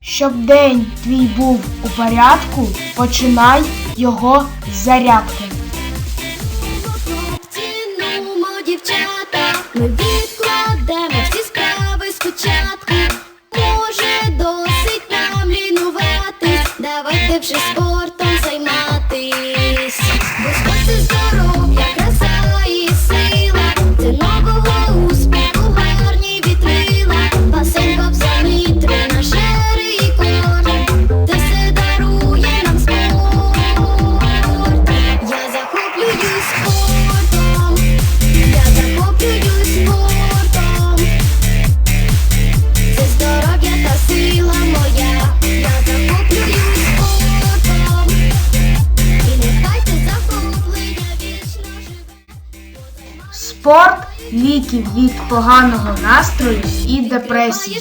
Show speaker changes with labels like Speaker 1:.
Speaker 1: Щоб день твій був у порядку, починай його з зарядки.
Speaker 2: Дівчата, ми відкладемо всі справи спочатку. Може, досить нам лінуватись, давайте вже спортом займатись. Бо спорт це здоров'я, Спорт
Speaker 1: ліків від поганого настрою і депресії.